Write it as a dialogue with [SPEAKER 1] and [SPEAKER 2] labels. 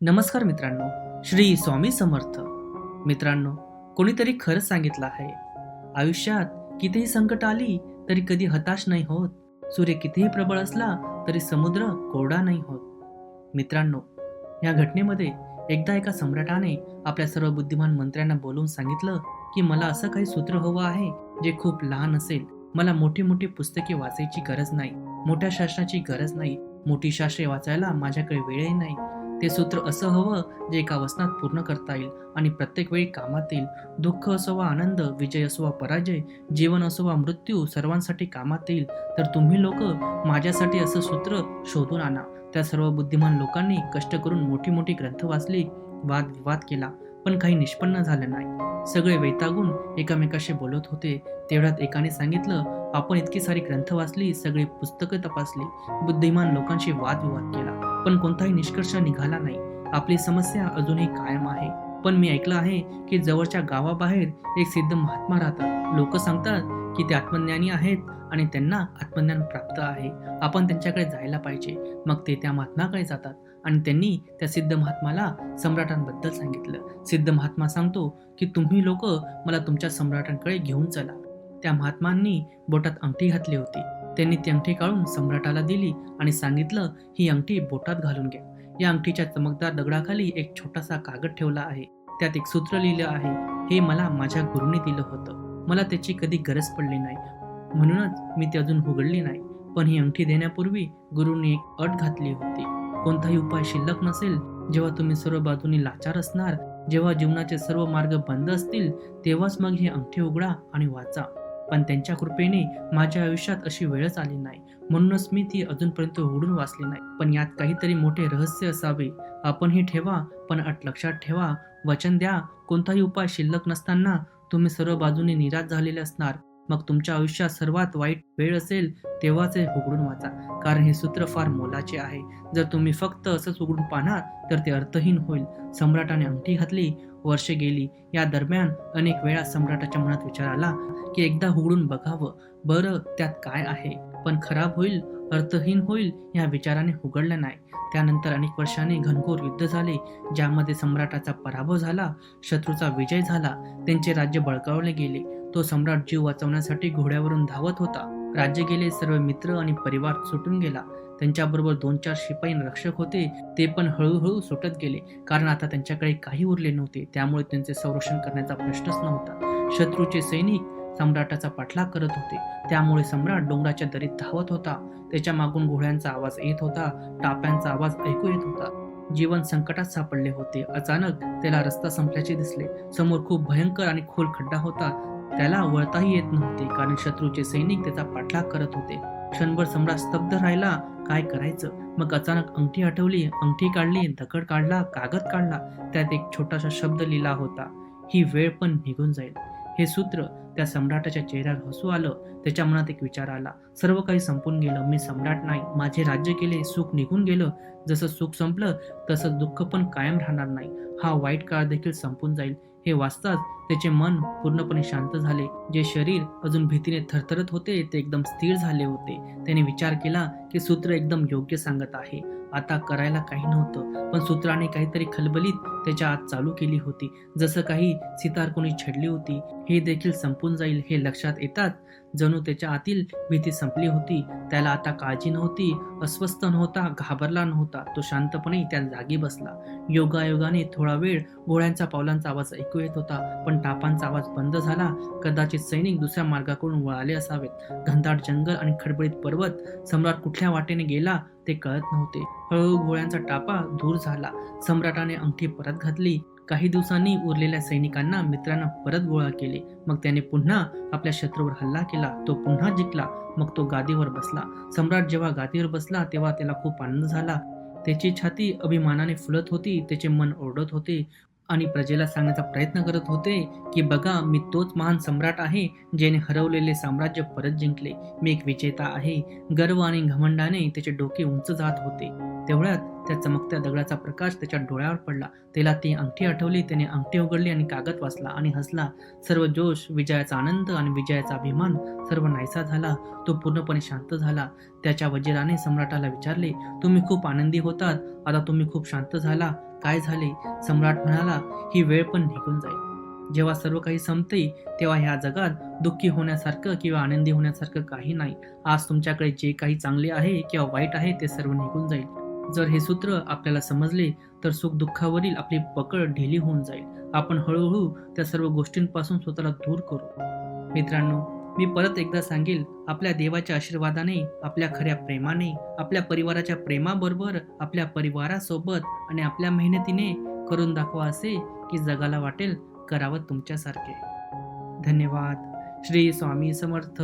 [SPEAKER 1] नमस्कार मित्रांनो श्री स्वामी समर्थ. मित्रांनो कोणीतरी खरंच सांगितलं आहे. आयुष्यात कितीही संकट आली तरी कधी हताश नाही होत. सूर्य कितीही प्रबळ असला तरी समुद्र कोरडा नाही होत. मित्रांनो या घटनेमध्ये एकदा एका सम्राटाने आपल्या सर्व बुद्धिमान मंत्र्यांना बोलवून सांगितलं की मला असं काही सूत्र हवं आहे जे खूप लहान असेल. मला मोठी मोठी पुस्तके वाचायची गरज नाही. मोठ्या शास्त्राची गरज नाही. मोठी शास्त्रे वाचायला माझ्याकडे वेळही नाही. ते सूत्र असं हवं जे एका वचनात पूर्ण करता येईल आणि प्रत्येक वेळी कामात येईल दुःख असो वा आनंद विजय असो वा पराजय जीवन असो वा मृत्यू सर्वांसाठी कामात येईल तर तुम्ही लोक माझ्यासाठी असं सूत्र शोधून आणा. त्या सर्व बुद्धिमान लोकांनी कष्ट करून मोठी मोठी ग्रंथ वाचली वाद विवाद केला. पण काही निष्पन्न झालं नाही. सगळे वैतागून एकामेकाशी बोलत होते. तेवढ्यात एकाने सांगितलं आपण इतकी सारी ग्रंथ वाचली सगळी पुस्तकं तपासली. बुद्धिमान लोकांशी वादविवाद केला. पण कोणताही निष्कर्ष निघाला नाही. आपली समस्या अजूनही कायम आहे. पण मी ऐकलं आहे की जवळच्या गावाबाहेर एक सिद्ध महात्मा राहतात. लोक सांगतात की ते आत्मज्ञानी आहेत आणि त्यांना आत्मज्ञान प्राप्त आहे. आपण त्यांच्याकडे जायला पाहिजे. मग ते त्या महात्माकडे जातात. आणि त्यांनी त्या सिद्ध महात्माला सम्राटांबद्दल सांगितलं. सिद्ध महात्मा सांगतो की तुम्ही लोक मला तुमच्या सम्राटांकडे घेऊन चला. त्या महात्मांनी बोटात अंगठी घातली होती. त्यांनी ती अंगठी काढून सम्राटाला दिली आणि सांगितलं ही अंगठी बोटात घालून घ्या. या अंगठीच्या चमकदार दगडाखाली एक छोटासा कागद ठेवला आहे. त्यात एक सूत्र लिहिलं आहे. हे मला माझ्या गुरुने दिलं होतं. मला त्याची कधी गरज पडली नाही. म्हणूनच मी ती अजून उघडली नाही. पण ही अंगठी देण्यापूर्वी गुरुने एक अट घातली होती. कोणताही उपाय शिल्लक नसेल जेव्हा तुम्ही सर्व बाजूनी लाचार असणार जेव्हा जीवनाचे सर्व मार्ग बंद असतील तेव्हाच मग ही अंगठी उघडा आणि वाचा. पण त्यांच्या कृपेने माझ्या आयुष्यात अशी वेळच आली नाही. म्हणूनच मी ती अजूनपर्यंत उघडून वाचली नाही. पण यात काहीतरी मोठे रहस्य असावे. आपण ही ठेवा पण अट लक्षात ठेवा. वचन द्या. कोणताही उपाय शिल्लक नसताना तुम्ही सर्व बाजूने निराश झालेले असणार. मग तुमच्या आयुष्यात सर्वात वाईट वेळ असेल तेव्हाच हे उघडून वाचा. कारण हे सूत्र फार मोलाचे आहे. जर तुम्ही फक्त असंच उघडून पाहणार तर ते अर्थहीन होईल. सम्राटाने अंगठी घातली वर्षे गेली. या दरम्यान अनेक वेळा सम्राटाच्या मनात विचार आला की एकदा उघडून बघावं. बरं त्यात काय आहे? पण खराब होईल अर्थहीन होईल या विचाराने उघडलं नाही. त्यानंतर अनेक वर्षांनी घनघोर युद्ध झाले ज्यामध्ये सम्राटाचा पराभव झाला शत्रूचा विजय झाला त्यांचे राज्य बळकावले गेले. तो सम्राट जीव वाचवण्यासाठी घोड्यावरून धावत होता. राज्य गेले सर्व मित्र आणि परिवार सुटून गेला. त्यांच्याबरोबर दोन चार शिपाई आणि रक्षक होते ते पण हळूहळू सुटत गेले. कारण आता त्यांच्याकडे काही उरले नव्हते त्यामुळे त्यांचे संरक्षण करण्याचा प्रश्नच नव्हता. शत्रूचे सैनिक सम्राटाचा पाठलाग करत होते. त्यामुळे सम्राट डोंगराच्या दरीत धावत होता. त्याच्या मागून घोड्यांचा आवाज येत होता टाप्यांचा आवाज ऐकू येत होता. जीवन संकटात सापडले होते. अचानक त्याला रस्ता संपल्याचे दिसले. समोर खूप भयंकर आणि खोल खड्डा होता. त्याला वळताही येत नव्हते कारण शत्रूचे सैनिक त्याचा पाठलाग करत होते. क्षणभर सम्राट स्तब्ध राहिला काय करायचं? मग अचानक अंगठी आठवली अंगठी काढली दगड काढला कागद काढला त्यात एक छोटासा शब्द लिहिला होता. ही वेळ पण निघून जाईल. हे सूत्र त्या सम्राटाच्या चेहऱ्यावर हसू आलं त्याच्या मनात एक विचार आला. सर्व काही संपून गेलं. मी सम्राट नाही माझे राज्य केले सुख निघून गेलं. जसं सुख संपलं तसं दुःख पण कायम राहणार नाही. हा वाईट काळ देखील संपून जाईल. हे वाचताच त्याचे मन पूर्णपणे शांत झाले. जे शरीर अजून भीतीने थरथरत होते ते एकदम स्थिर झाले होते. त्याने विचार केला की सूत्र एकदम योग्य सांगत आहे. आता करायला काही नव्हतं पण सूत्राने काहीतरी खलबलीत त्याच्या आत चालू केली होती. जसं काही सितार कोणी छेडली होती हे देखील संपून जाईल हे लक्षात येतात. जणू त्याच्या आतील भीती संपली होती. त्याला आता काळजी नव्हती अस्वस्थ नव्हता घाबरला नव्हता. तो शांतपणे त्या जागी बसला. योगायोगाने थोडा वेळ गोळ्यांचा पावलांचा आवाज ऐकू येत होता पण टापांचा आवाज बंद झाला. कदाचित सैनिक दुसऱ्या मार्गाकडून वळाले असावेत. घनदाट जंगल आणि खडबडीत पर्वत सम्राट कुठल्या वाटेने गेला ते कळत नव्हते. हळूहळू गोळ्यांचा टापा दूर झाला. सम्राटाने अंगठी परत घातली. काही दिवसांनी उरलेल्या सैनिकांना मित्रांना परत गोळा केले. मग त्याने पुन्हा आपल्या शत्रूवर हल्ला केला. तो पुन्हा जिंकला. मग तो गादीवर बसला. सम्राट जेव्हा गादीवर बसला तेव्हा त्याला खूप आनंद झाला. त्याची छाती अभिमानाने फुलत होती. त्याचे मन ओरडत होते. आणि प्रजेला सांगण्याचा प्रयत्न करत होते की बघा मी तोच महान सम्राट आहे ज्याने हरवलेले साम्राज्य परत जिंकले. मी एक विजेता आहे. गर्व आणि घमंडाने त्याचे डोके उंच जात होते. तेवढ्यात त्या चमकत्या दगडाचा प्रकाश त्याच्या डोळ्यावर पडला. त्याला ती अंगठी आठवली त्याने अंगठी उघडली आणि कागद वाचला आणि हसला. सर्व जोश विजयाचा आनंद आणि विजयाचा अभिमान सर्व नाहीसा झाला. तो पूर्णपणे शांत झाला. त्याच्या वजिराने सम्राटाला विचारले तुम्ही खूप आनंदी होतात. आता तुम्ही खूप शांत झाला. काय झाले? सम्राट म्हणाला ही वेळ पण निघून जाईल. जेव्हा सर्व काही संपते तेव्हा ह्या जगात दुःखी होण्यासारखं किंवा आनंदी होण्यासारखं काही नाही. आज तुमच्याकडे जे काही चांगले आहे किंवा वाईट आहे ते सर्व निघून जाईल. जर हे सूत्र आपल्याला समजले तर सुख दुःखावरील आपली पकड ढिली होऊन जाईल. आपण हळूहळू त्या सर्व गोष्टींपासून स्वतःला दूर करू. मित्रांनो मी परत एकदा सांगेल आपल्या देवाच्या आशीर्वादाने आपल्या खऱ्या प्रेमाने आपल्या परिवाराच्या प्रेमाबरोबर आपल्या परिवारासोबत आणि आपल्या मेहनतीने करून दाखवा असे की जगाला वाटेल करावं तुमच्यासारखे. धन्यवाद. श्री स्वामी समर्थ.